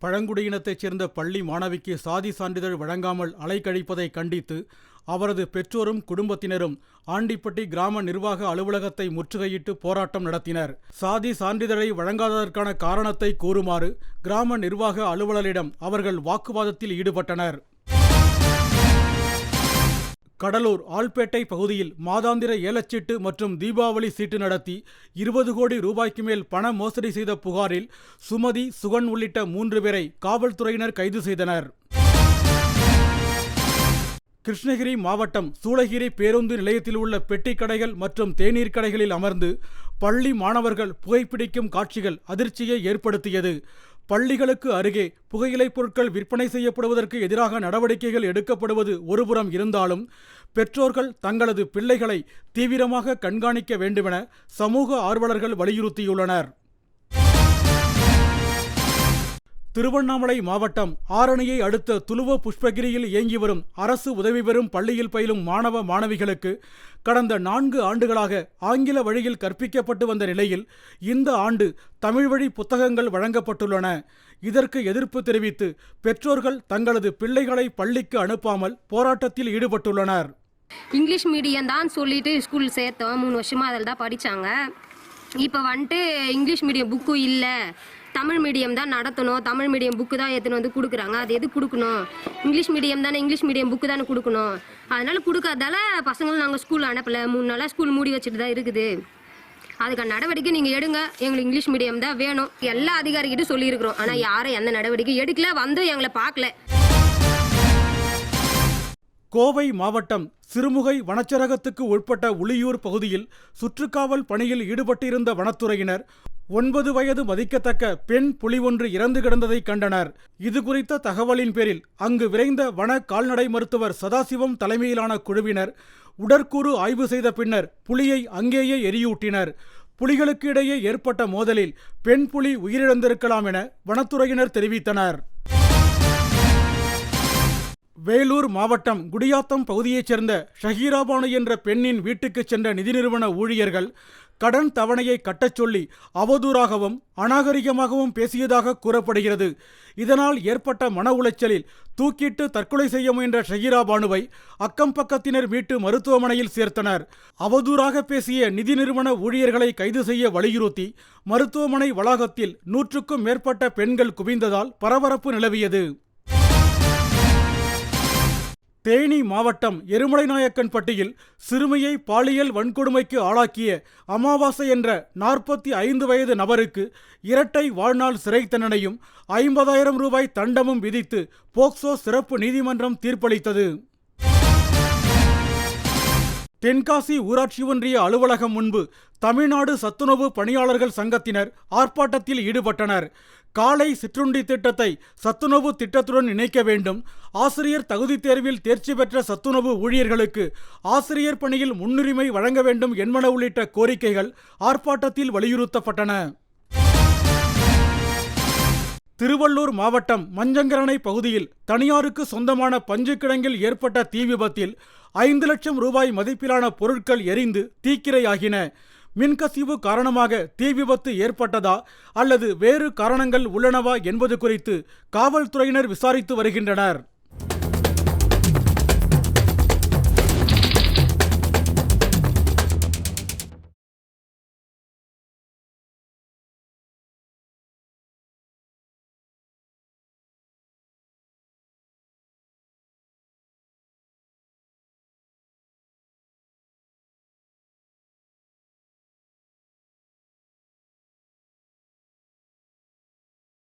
பழங்குடியினத்தைச் சேர்ந்த பள்ளி மாணவிக்கு சாதி சான்றிதழ் வழங்காமல் அலைக்கழிப்பதை கண்டித்து அவரது பெற்றோரும் குடும்பத்தினரும் ஆண்டிப்பட்டி கிராம நிர்வாக அலுவலகத்தை முற்றுகையிட்டு போராட்டம் நடத்தினர். சாதி சான்றிதழை வழங்காததற்கான காரணத்தை கூறுமாறு கிராம நிர்வாக அலுவலரிடம் அவர்கள் வாக்குவாதத்தில் ஈடுபட்டனர். கடலூர் ஆல்பேட்டை பகுதியில் மாதாந்திர ஏலச்சீட்டு மற்றும் தீபாவளி சீட்டு நடத்தி இருபது கோடி ரூபாய்க்கு மேல் பண மோசடி செய்த புகாரில் சுமதி சுகன் உள்ளிட்ட மூன்று பேரை காவல்துறையினர் கைது செய்தனர். கிருஷ்ணகிரி மாவட்டம் சூளகிரி பேருந்து நிலையத்தில் உள்ள பெட்டி கடைகள் மற்றும் தேநீர் கடைகளில் அமர்ந்து பள்ளி மாணவர்கள் புகைப்பிடிக்கும் காட்சிகள் அதிர்ச்சியை ஏற்படுத்தியது. பள்ளிகளுக்கு அருகே புகையிலைப் பொருட்கள் விற்பனை செய்யப்படுவதற்கு எதிராக நடவடிக்கைகள் எடுக்கப்படுவது ஒருபுறம் இருந்தாலும் பெற்றோர்கள் தங்களது பிள்ளைகளை தீவிரமாக கண்காணிக்க வேண்டுமென சமூக ஆர்வலர்கள் வலியுறுத்தியுள்ளனர். திருவண்ணாமலை மாவட்டம் ஆரணியை அடுத்த துலுவ புஷ்பகிரியில் இயங்கி வரும் அரசு உதவி பெறும் பள்ளியில் பயிலும் மாணவ மாணவிகளுக்கு கடந்த நான்கு ஆண்டுகளாக ஆங்கில வழியில் கற்பிக்கப்பட்டு வந்த நிலையில் இந்த ஆண்டு தமிழ் வழி புத்தகங்கள் வழங்கப்பட்டுள்ளன. இதற்கு எதிர்ப்பு தெரிவித்து பெற்றோர்கள் தங்களது பிள்ளைகளை பள்ளிக்கு அனுப்பாமல் போராட்டத்தில் ஈடுபட்டுள்ளனர். இங்கிலீஷ் மீடியம் தான் சொல்லிட்டு ஸ்கூல் சேர்த்தோம் மூணு வருஷமா அதில் தான் படித்தாங்க இப்போ வந்துட்டு இங்கிலீஷ் மீடியம் புக்கு இல்லை. தமிழ் மீடியம் தான் நடத்தணும். தமிழ் மீடியம் புக்கு தான் எடுத்துன்னு வந்து கொடுக்குறாங்க. அது எது கொடுக்கணும்? இங்கிலீஷ் மீடியம் தானே இங்கிலீஷ் மீடியம் புக்கு தானே கொடுக்கணும். அதனால் கொடுக்காதால பசங்களும் நாங்கள் ஸ்கூல் அனுப்பலை. மூணு நாளாக ஸ்கூல் மூடி வச்சுட்டு தான் இருக்குது. அதுக்கான நடவடிக்கை நீங்கள் எடுங்க. எங்களுக்கு இங்கிலீஷ் மீடியம் தான் வேணும். எல்லா அதிகாரிகிட்டும் சொல்லியிருக்கிறோம். ஆனால் யாரும் எந்த நடவடிக்கை எடுக்கல. வந்து எங்களை பார்க்கல. கோவை மாவட்டம் சிறுமுகை வனச்சரகத்துக்கு உட்பட்ட உளியூர் பகுதியில் சுற்றுக்காவல் பணியில் ஈடுபட்டிருந்த வனத்துறையினர் ஒன்பது வயது மதிக்கத்தக்க பெண் புலி ஒன்று இறந்து கிடந்ததை கண்டனர். இது குறித்த தகவலின் பேரில் அங்கு விரைந்த வன கால்நடை மருத்துவர் சதாசிவம் தலைமையிலான குழுவினர் உடற்கூறு ஆய்வு செய்த பின்னர் புலியை அங்கேயே எரியூட்டினர். புலிகளுக்கு இடையே ஏற்பட்ட மோதலில் பெண் புலி உயிரிழந்திருக்கலாம் என வனத்துறையினர் தெரிவித்தனர். வேலூர் மாவட்டம் குடியாத்தம் பகுதியைச் சேர்ந்த ஷஹீராபானு என்ற பெண்ணின் வீட்டுக்கு சென்ற நிதி நிறுவன ஊழியர்கள் கடன் தவணையை கட்டச் சொல்லி அவதூறாகவும் அநாகரிகமாகவும் பேசியதாக கூறப்படுகிறது. இதனால் ஏற்பட்ட மன உளைச்சலில் தூக்கிட்டு தற்கொலை செய்ய முயன்ற ஷஹீரா பானுவை அக்கம் பக்கத்தினர் மீட்டு மருத்துவமனையில் சேர்த்தனர். அவதூறாக பேசிய நிதி நிறுவன ஊழியர்களை கைது செய்ய வலியுறுத்தி மருத்துவமனை வளாகத்தில் நூற்றுக்கும் மேற்பட்ட பெண்கள் குவிந்ததால் பரபரப்பு நிலவியது. தேனி மாவட்டம் எருமலைநாயக்கன்பட்டியில் சிறுமியை பாலியல் வன்கொடுமைக்கு ஆளாக்கிய அமாவாசை என்ற நாற்பத்தி ஐந்து வயது நபருக்கு இரட்டை வாழ்நாள் சிறை தண்டனையும் ஐம்பதாயிரம் ரூபாய் தண்டமும் விதித்து போக்சோ சிறப்பு நீதிமன்றம் தீர்ப்பளித்தது. தென்காசி ஊராட்சி ஒன்றிய அலுவலகம் முன்பு தமிழ்நாடு சத்துணவு பணியாளர்கள் சங்கத்தினர் ஆர்ப்பாட்டத்தில் ஈடுபட்டனர். காலை சிற்றுண்டி திட்டத்தை சத்துணவு திட்டத்துடன் இணைக்க வேண்டும். ஆசிரியர் தகுதி தேர்வில் தேர்ச்சி பெற்ற சத்துணவு ஊழியர்களுக்கு ஆசிரியர் பணியில் முன்னுரிமை வழங்க வேண்டும் என்பன உள்ளிட்ட கோரிக்கைகள் ஆர்ப்பாட்டத்தில் வலியுறுத்தப்பட்டன. திருவள்ளூர் மாவட்டம் மஞ்சங்கரணை பகுதியில் தனியாருக்கு சொந்தமான பஞ்சு கிடங்கில் ஏற்பட்ட தீ விபத்தில் ஐந்து லட்சம் ரூபாய் மதிப்பிலான பொருட்கள் எரிந்து தீக்கிரையாகின. மின்கசிவு காரணமாக தீ விபத்து ஏற்பட்டதா அல்லது வேறு காரணங்கள் உள்ளனவா என்பது குறித்து காவல்துறையினர் விசாரித்து வருகின்றனர்.